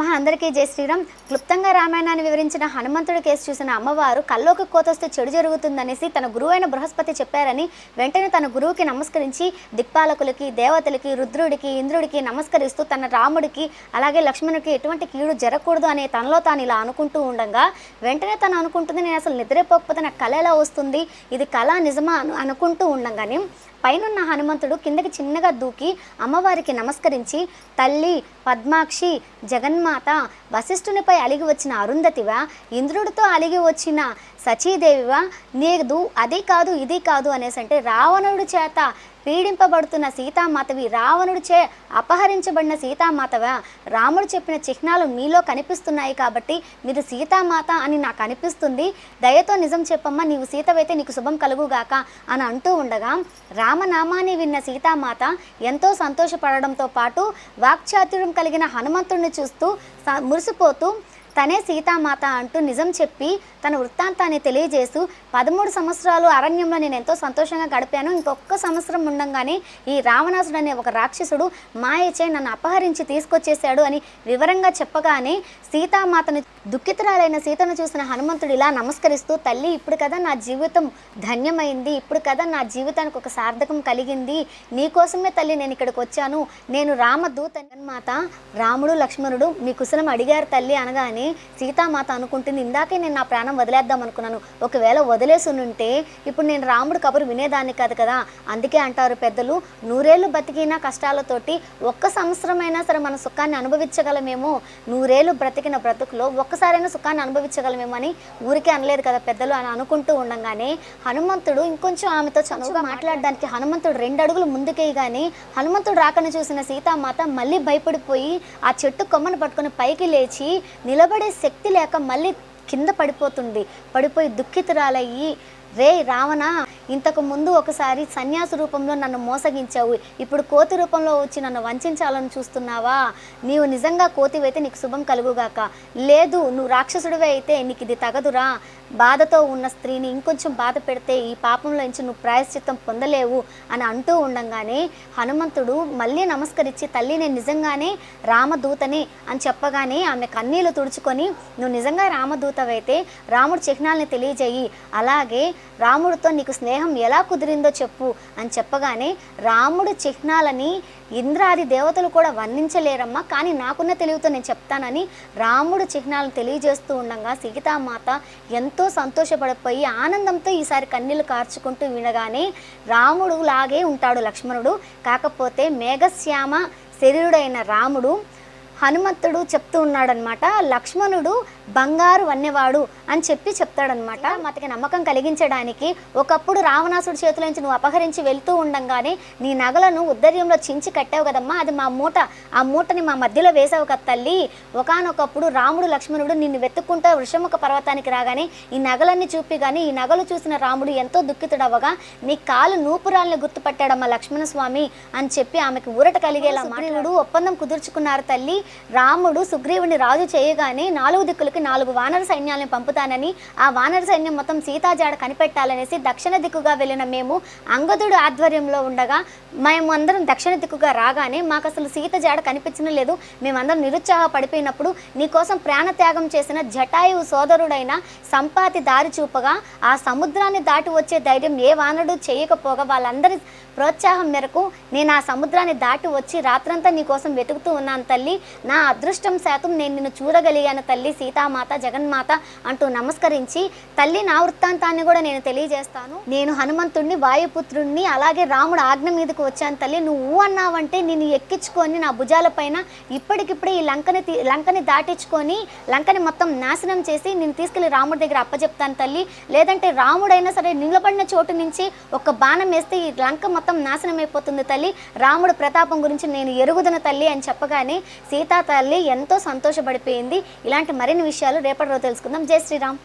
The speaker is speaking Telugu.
నమ. అందరికీ జై శ్రీరామ్. క్లుప్తంగా రామాయణాన్ని వివరించిన హనుమంతుడి కేసు చూసిన అమ్మవారు కల్లోకి కోతొస్తే చెడు జరుగుతుందనేసి తన గురువు అయిన బృహస్పతి చెప్పారని వెంటనే తన గురువుకి నమస్కరించి దిక్పాలకులకి దేవతలకి రుద్రుడికి ఇంద్రుడికి నమస్కరిస్తూ తన రాముడికి అలాగే లక్ష్మణుడికి ఎటువంటి కీడు జరగకూడదు అనే తనలో తాను ఇలా అనుకుంటూ ఉండగా వెంటనే తను అనుకుంటుంది నేను అసలు నిద్రపోకపోతే నాకు కళ ఎలా వస్తుంది? ఇది కళ నిజమా? అను అనుకుంటూ ఉండగానే పైనున్న హనుమంతుడు కిందకి చిన్నగా దూకి అమ్మవారికి నమస్కరించి తల్లి పద్మాక్షి జగన్మాత వశిష్ఠునిపై అలిగి వచ్చిన అరుంధతివా ఇంద్రుడితో అలిగి వచ్చిన సచీదేవివా నీదు అది కాదు ఇది కాదు అనేసి అంటే రావణుడి చేత పీడింపబడుతున్న సీతామాతవి రావణుడి చే అపహరించబడిన సీతామాతవా? రాముడు చెప్పిన చిహ్నాలు మీలో కనిపిస్తున్నాయి కాబట్టి మీరు సీతామాత అని నాకు అనిపిస్తుంది. దయతో నిజం చెప్పమ్మా నీవు సీతవైతే నీకు శుభం కలుగుగాక అని అంటూ ఉండగా రామనామాన్ని విన్న సీతామాత ఎంతో సంతోషపడడంతో పాటు వాక్చాతుర్యం కలిగిన హనుమంతుడిని చూస్తూ స- మురిసిపోతూ తనే సీతామాత అంటూ నిజం చెప్పి తన వృత్తాంతాన్ని తెలియజేస్తూ పదమూడు సంవత్సరాలు అరణ్యంలో నేను ఎంతో సంతోషంగా గడిపాను. ఇంకొక సంవత్సరం ఉండంగానే ఈ రావణాసుడు అనే ఒక రాక్షసుడు మాయచే నన్ను అపహరించి తీసుకొచ్చేశాడు అని వివరంగా చెప్పగానే సీతామాతను దుఃఖితురాలైన సీతను చూసిన హనుమంతుడు ఇలా నమస్కరిస్తూ తల్లి ఇప్పుడు కదా నా జీవితం ధన్యమైంది ఇప్పుడు కదా నా జీవితానికి ఒక సార్థకం కలిగింది. నీకోసమే తల్లి నేను ఇక్కడికి వచ్చాను. నేను రామదూత మాత రాముడు లక్ష్మణుడు మీ కుశలం అడిగారు తల్లి అనగానే సీతామాత అనుకుంటుంది ఇందాకే నేను నా ప్రాణం వదిలేద్దాం అనుకున్నాను. ఒకవేళ వదిలేసునుంటే ఇప్పుడు నేను రాముడు కబురు వినేదాన్ని కాదు కదా. అందుకే అంటారు పెద్దలు నూరేళ్ళు బతికిన కష్టాలతోటి ఒక్క సంవత్సరమైనా సరే మన సుఖాన్ని అనుభవించగలమేమో. నూరేళ్ళు బ్రతికిన బ్రతుకులో ఒక్కసారైనా సుఖాన్ని అనుభవించగలమేమో అని ఊరికే అనలేదు కదా పెద్దలు అని అనుకుంటూ ఉండగానే హనుమంతుడు ఇంకొంచెం ఆమెతో చనువుగా మాట్లాడడానికి హనుమంతుడు రెండు అడుగులు ముందుకేయగానే హనుమంతుడు రాకని చూసిన సీతామాత మళ్ళీ భయపడిపోయి ఆ చెట్టు కొమ్మను పట్టుకొని పైకి లేచి నిలబడే శక్తి లేక మళ్ళీ కింద పడిపోతుంది. పడిపోయి దుఃఖితురాలయ్యి రే రావణ ఇంతకు ముందు ఒకసారి సన్యాసి రూపంలో నన్ను మోసగించావు. ఇప్పుడు కోతి రూపంలో వచ్చి నన్ను వంచాలని చూస్తున్నావా? నీవు నిజంగా కోతివైతే నీకు శుభం కలుగుగాక. లేదు నువ్వు రాక్షసుడివే అయితే నీకు ఇది తగదురా. బాధతో ఉన్న స్త్రీని ఇంకొంచెం బాధ పెడితే ఈ పాపంలో నుంచి నువ్వు ప్రాయశ్చిత్తం పొందలేవు అని అంటూ ఉండంగానే హనుమంతుడు మళ్ళీ నమస్కరించి తల్లి నేను నిజంగానే రామదూతని అని చెప్పగానే ఆమె కన్నీళ్ళు తుడుచుకొని నువ్వు నిజంగా రామదూతవైతే రాముడు చిహ్నాల్ని తెలియజేయి. అలాగే రాముడితో నీకు స్నేహం ఎలా కుదిరిందో చెప్పు అని చెప్పగానే రాముడు చిహ్నాలని ఇంద్రాది దేవతలు కూడా వర్ణించలేరమ్మా. కానీ నాకున్న తెలివితో నేను చెప్తానని రాముడు చిహ్నాలను తెలియజేస్తూ ఉండగా సీతామాత ఎంతో సంతోషపడిపోయి ఆనందంతో ఈసారి కన్నీళ్ళు కార్చుకుంటూ వినగానే రాముడు లాగే ఉంటాడు లక్ష్మణుడు. కాకపోతే మేఘశ్యామ శరీరుడైన రాముడు హనుమంతుడు చెప్తూ ఉన్నాడనమాట లక్ష్మణుడు బంగారు వన్నెవాడు అని చెప్పి చెప్తాడనమాట మాతకి నమ్మకం కలిగించడానికి ఒకప్పుడు రావణాసుడి చేతుల నుంచి నువ్వు అపహరించి వెళ్తూ ఉండంగానే నీ నగలను ఉద్దర్యంలో చించి కట్టావు కదమ్మా. అది మా మూట. ఆ మూటని మా మధ్యలో వేసావు కదా తల్లి. ఒకానొకప్పుడు రాముడు లక్ష్మణుడు నిన్ను వెతుక్కుంటూ వృషముఖ పర్వతానికి రాగానే ఈ నగలన్నీ చూపి కానీ ఈ నగలు చూసిన రాముడు ఎంతో దుఃఖితుడవగా నీ కాలు నూపురాల్ని గుర్తుపట్టాడమ్మా లక్ష్మణ స్వామి అని చెప్పి ఆమెకు ఊరట కలిగేలా సుగ్రీవుడు. ఒప్పందం కుదుర్చుకున్నారు తల్లి. రాముడు సుగ్రీవుని రాజు చేయగానే నాలుగు దిక్కులకి నాలుగు వానర సైన్యాలను పంపుతానని ఆ వానర సైన్యం మొత్తం సీతాజాడ కనిపెట్టాలనేసి దక్షిణ దిక్కుగా వెళ్ళిన మేము అంగదుడు ఆధ్వర్యంలో ఉండగా మేము అందరం దక్షిణ దిక్కుగా రాగానే మాకు అసలు సీత జాడ కనిపించడం లేదు. మేమందరం నిరుత్సాహ పడిపోయినప్పుడు నీకోసం ప్రాణత్యాగం చేసిన జటాయువు సోదరుడైన సంపాతి దారి చూపగా ఆ సముద్రాన్ని దాటి వచ్చే ధైర్యం ఏ వానరుడు చేయకపోగా వాళ్ళందరి ప్రోత్సాహం మేరకు నేను ఆ సముద్రాన్ని దాటి వచ్చి రాత్రంతా నీ కోసం వెతుకుతూ ఉన్నాను తల్లి. నా అదృష్టం శాతం నేను నిన్ను చూడగలిగాను తల్లి సీతామాత జగన్మాత అంటూ నమస్కరించి తల్లి నా వృత్తాంతాన్ని కూడా నేను తెలియజేస్తాను. నేను హనుమంతుణ్ణి వాయుపుత్రుణ్ణి అలాగే రాముడు ఆజ్ఞ మీదకు వచ్చాను తల్లి. నువ్వు అన్నావంటే నేను ఎక్కించుకొని నా భుజాల పైన ఇప్పటికిప్పుడే ఈ లంకని లంకని దాటించుకొని లంకని మొత్తం నాశనం చేసి నేను తీసుకెళ్ళి రాముడి దగ్గర అప్పచెప్తాను తల్లి. లేదంటే రాముడైనా సరే నిలబడిన చోటు నుంచి ఒక బాణం వేస్తే ఈ లంక మొత్తం నాశనం అయిపోతుంది తల్లి. రాముడు ప్రతాపం గురించి నేను ఎరుగుదన తల్లి అని చెప్పగానే సీతా తల్లి ఎంతో సంతోషపడిపోయింది. ఇలాంటి మరిన్ని విషయాలు రేపటి రోజు తెలుసుకుందాం. జై శ్రీరామ్.